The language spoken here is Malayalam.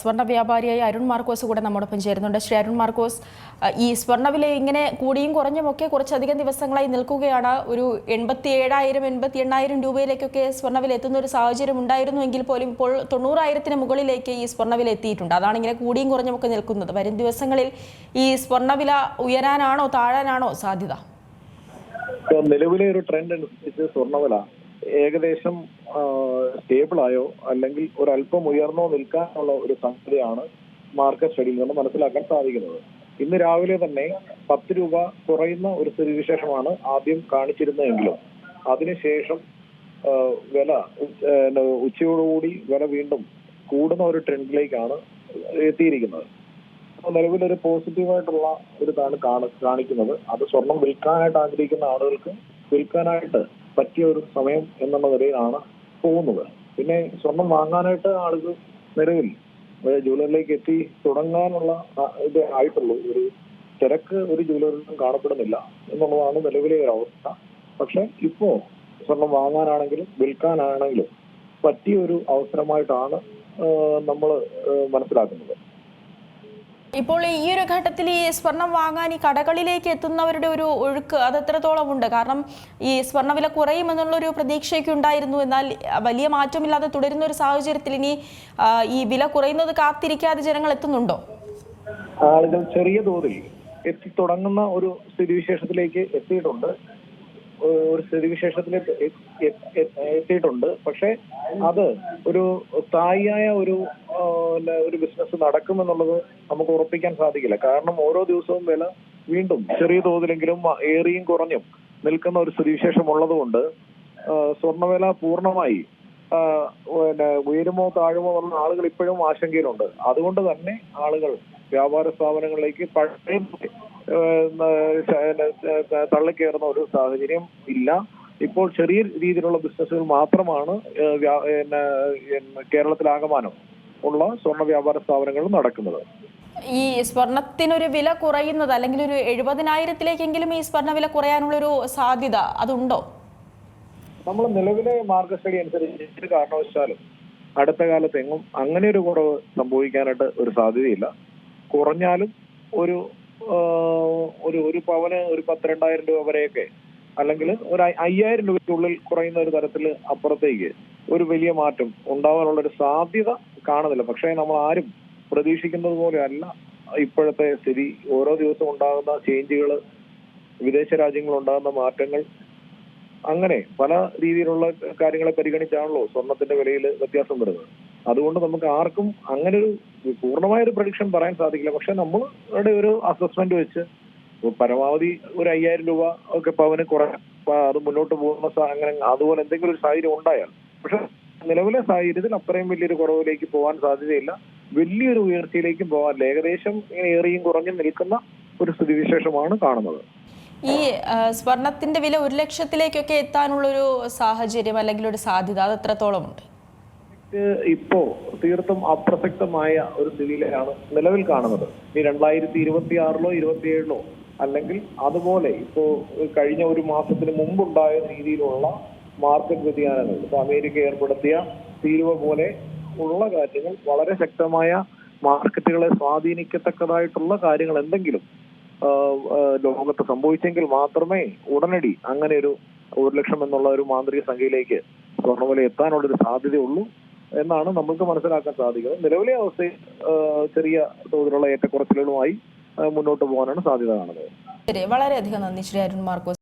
സ്വർണ വ്യാപാരിയായ അരുൺ മാർക്കോസ് കൂടെ നമ്മോടൊപ്പം ചേരുന്നുണ്ട്. ശ്രീ അരുൺ മാർക്കോസ് ഈ സ്വർണവില ഇങ്ങനെ കൂടിയും കുറഞ്ഞും ഒക്കെ കുറച്ചധികം ദിവസങ്ങളായി നിൽക്കുകയാണ്. ഒരു എൺപത്തി ഏഴായിരം എൺപത്തി എണ്ണായിരം രൂപയിലേക്കൊക്കെ സ്വർണവില എത്തുന്ന ഒരു സാഹചര്യം ഉണ്ടായിരുന്നു എങ്കിൽ പോലും ഇപ്പോൾ തൊണ്ണൂറായിരത്തിന് മുകളിലേക്ക് ഈ സ്വർണവില എത്തിയിട്ടുണ്ട്. അതാണ് ഇങ്ങനെ കൂടിയും കുറഞ്ഞും ഒക്കെ നിൽക്കുന്നത്. വരും ദിവസങ്ങളിൽ ഈ സ്വർണവില ഉയരാനാണോ താഴാനാണോ സാധ്യത? നിലവിലെ ഒരു ട്രെൻഡ് അനുസരിച്ച് സ്വർണവില ഏകദേശം സ്റ്റേബിൾ ആയോ? അല്ലെങ്കിൽ ഒരല്പം ഉയർന്നോ നിൽക്കാനുള്ള ഒരു സംഗതിയാണ് മാർക്കറ്റ് സ്റ്റഡിയിൽ നിന്ന് മനസ്സിലാക്കാൻ സാധിക്കുന്നത്. ഇന്ന് രാവിലെ തന്നെ പത്ത് രൂപ കുറയുന്ന ഒരു സ്ഥിതിവിശേഷമാണ് ആദ്യം കാണിച്ചിരുന്നതെങ്കിലും. അതിനുശേഷം വില ഉച്ച- ഉച്ചയോടുകൂടി വില വീണ്ടും കൂടുന്ന ഒരു ട്രെൻഡിലേക്കാണ് എത്തിയിരിക്കുന്നത്. നിലവിലൊരു പോസിറ്റീവായിട്ടുള്ള ഒരു ഇതാണ് കാണ- കാണിക്കുന്നത്. അത് സ്വർണം വിൽക്കാനായിട്ട് ആഗ്രഹിക്കുന്ന ആളുകൾക്ക് വിൽക്കാനായിട്ട് പറ്റിയ ഒരു സമയം എന്നുള്ള നിലയിലാണ് പോകുന്നത്. പിന്നെ സ്വർണം വാങ്ങാനായിട്ട് ആളുകൾ നിലവിൽ ജൂലറിലേക്ക് എത്തി തുടങ്ങാനുള്ള ഇത് ആയിട്ടുള്ളൂ. ഒരു തിരക്ക് ഒരു ജ്വല്ലറിലും കാണപ്പെടുന്നില്ല എന്നുള്ളതാണ് നിലവിലെ ഒരു അവസ്ഥ. പക്ഷെ ഇപ്പോ സ്വർണം വാങ്ങാനാണെങ്കിലും വിൽക്കാനാണെങ്കിലും പറ്റിയ ഒരു അവസരമായിട്ടാണ് നമ്മൾ മനസ്സിലാക്കുന്നത്. ഇപ്പോൾ ഈ ഒരു ഘട്ടത്തിൽ ഈ സ്വർണം വാങ്ങാൻ ഈ കടകളിലേക്ക് എത്തുന്നവരുടെ ഒരു ഒഴുക്ക് അത് എത്രത്തോളം ഉണ്ട്? കാരണം ഈ സ്വർണവില കുറയുമെന്നുള്ളൊരു പ്രതീക്ഷയൊക്കെ ഉണ്ടായിരുന്നു. എന്നാൽ വലിയ മാറ്റമില്ലാതെ തുടരുന്ന ഒരു സാഹചര്യത്തിൽ ഇനി ഈ വില കുറയുന്നത് കാത്തിരിക്കാതെ ജനങ്ങൾ എത്തുന്നുണ്ടോ? ആളുകൾ ചെറിയ തോതിൽ എത്തി തുടങ്ങുന്ന ഒരു സ്ഥിതിവിശേഷത്തിലേക്ക് എത്തിയിട്ടുണ്ട്. ഒരു സ്ഥിതിവിശേഷത്തിൽ എത്തിയിട്ടുണ്ട്. പക്ഷെ അത് ഒരു സ്ഥായിയായ ഒരു പിന്നെ ഒരു ബിസിനസ് നടക്കും എന്നുള്ളത് നമുക്ക് ഉറപ്പിക്കാൻ സാധിക്കില്ല. കാരണം ഓരോ ദിവസവും വില വീണ്ടും ചെറിയ തോതിലെങ്കിലും ഏറിയും കുറഞ്ഞും നിൽക്കുന്ന ഒരു സ്ഥിതിവിശേഷം ഉള്ളതുകൊണ്ട് സ്വർണവില പൂർണമായി പിന്നെ ഉയരുമോ താഴുമോ എന്നുള്ള ആളുകൾ ഇപ്പോഴും ആശങ്കയിലുണ്ട്. അതുകൊണ്ട് തന്നെ ആളുകൾ വ്യാപാര സ്ഥാപനങ്ങളിലേക്ക് പഴയ തള്ളിക്കയറുന്ന ഒരു സാഹചര്യം ഇല്ല. ഇപ്പോൾ ചെറിയ രീതിയിലുള്ള ബിസിനസ്സുകൾ മാത്രമാണ് കേരളത്തിലാകമാനം ഉള്ള സ്വർണ വ്യാപാര സ്ഥാപനങ്ങൾ നടക്കുന്നത്. ഈ സ്വർണത്തിനൊരു വില കുറയുന്നത് അല്ലെങ്കിൽ ഒരു എഴുപതിനായിരത്തിലേക്കെങ്കിലും ഈ സ്വർണ വില കുറയാനുള്ള ഒരു സാധ്യത അതുണ്ടോ? നമ്മൾ നിലവിലെ മാർഗ സ്റ്റഡി അനുസരിച്ച് ഒരു കാരണവശാലും അടുത്ത കാലത്ത് എങ്ങും അങ്ങനെ ഒരു കുറവ് സംഭവിക്കാനായിട്ട് ഒരു സാധ്യതയില്ല. കുറഞ്ഞാലും ഒരു ഒരു ഒരു പവന് ഒരു പത്തിരണ്ടായിരം രൂപ വരെയൊക്കെ അല്ലെങ്കിൽ ഒരു അയ്യ- അയ്യായിരം രൂപയ്ക്കുള്ളിൽ കുറയുന്ന ഒരു തരത്തിൽ അപ്പുറത്തേക്ക് ഒരു വലിയ മാറ്റം ഉണ്ടാവാനുള്ള ഒരു സാധ്യത കാണുന്നില്ല. പക്ഷേ നമ്മൾ ആരും പ്രതീക്ഷിക്കുന്നത് പോലെ അല്ല ഇപ്പോഴത്തെ സ്ഥിതി. ഓരോ ദിവസവും ഉണ്ടാകുന്ന ചേഞ്ചുകൾ വിദേശ രാജ്യങ്ങളിൽ ഉണ്ടാകുന്ന മാറ്റങ്ങൾ. അങ്ങനെ പല രീതിയിലുള്ള കാര്യങ്ങളെ പരിഗണിച്ചാണല്ലോ സ്വർണത്തിന്റെ വിലയിൽ വ്യത്യാസം വരുന്നത്. അതുകൊണ്ട് നമുക്ക് ആർക്കും അങ്ങനെ ഒരു പൂർണമായ ഒരു പ്രഡിക്ഷൻ പറയാൻ സാധിക്കില്ല. പക്ഷെ നമ്മളുടെ ഒരു അസസ്മെന്റ് വെച്ച് പരമാവധി ഒരു അയ്യായിരം രൂപ ഒക്കെ പവന് കുറ അത് മുന്നോട്ട് പോകുന്ന അങ്ങനെ അതുപോലെ എന്തെങ്കിലും ഒരു സാഹചര്യം ഉണ്ടായാൽ പക്ഷെ നിലവിലെ സാഹചര്യത്തിൽ അത്രയും വലിയൊരു കുറവിലേക്ക് പോകാൻ സാധ്യതയില്ല. വലിയൊരു ഉയർച്ചയിലേക്കും പോകാൻ ഏകദേശം ഇങ്ങനെ ഏറിയും കുറഞ്ഞും നിൽക്കുന്ന ഒരു സ്ഥിതിവിശേഷമാണ് കാണുന്നത്. ഈ സ്വർണത്തിന്റെ വില ഒരു ലക്ഷത്തിലേക്കൊക്കെ എത്താനുള്ളൊരു സാഹചര്യം അല്ലെങ്കിൽ ഒരു സാധ്യത അത് എത്രത്തോളം ഉണ്ട്? ഇപ്പോ തീർത്തും അപ്രസക്തമായ ഒരു സ്ഥിതിയിലാണ് നിലവിൽ കാണുന്നത്. ഈ രണ്ടായിരത്തി ഇരുപത്തി ആറിലോ ഇരുപത്തിയേഴിലോ അല്ലെങ്കിൽ അതുപോലെ ഇപ്പോ കഴിഞ്ഞ ഒരു മാസത്തിന് മുമ്പുണ്ടായ രീതിയിലുള്ള മാർക്കറ്റ് വ്യതിയാനങ്ങൾ ഇപ്പൊ അമേരിക്ക ഏർപ്പെടുത്തിയ തീരുവ പോലെ ഉള്ള കാര്യങ്ങൾ വളരെ ശക്തമായ മാർക്കറ്റുകളെ സ്വാധീനിക്കത്തക്കതായിട്ടുള്ള കാര്യങ്ങൾ എന്തെങ്കിലും ലോകത്ത് സംഭവിച്ചെങ്കിൽ മാത്രമേ ഉടനടി അങ്ങനെ ഒരു ഒരു ലക്ഷം എന്നുള്ള ഒരു മാന്ത്രിക സംഖ്യയിലേക്ക് സ്വർണവില എത്താനുള്ളൊരു സാധ്യതയുള്ളൂ എന്നാണ് നമ്മൾക്ക് മനസ്സിലാക്കാൻ സാധിക്കുന്നത്. നിലവിലെ അവസ്ഥയിൽ ചെറിയ തോതിലുള്ള ഏറ്റക്കുറച്ചിലുകളുമായി മുന്നോട്ട് പോകാനാണ് സാധ്യത കാണുന്നത്. ശരി. വളരെയധികം നന്ദി. ശ്രീ അരുൺ മാർക്കോസ്.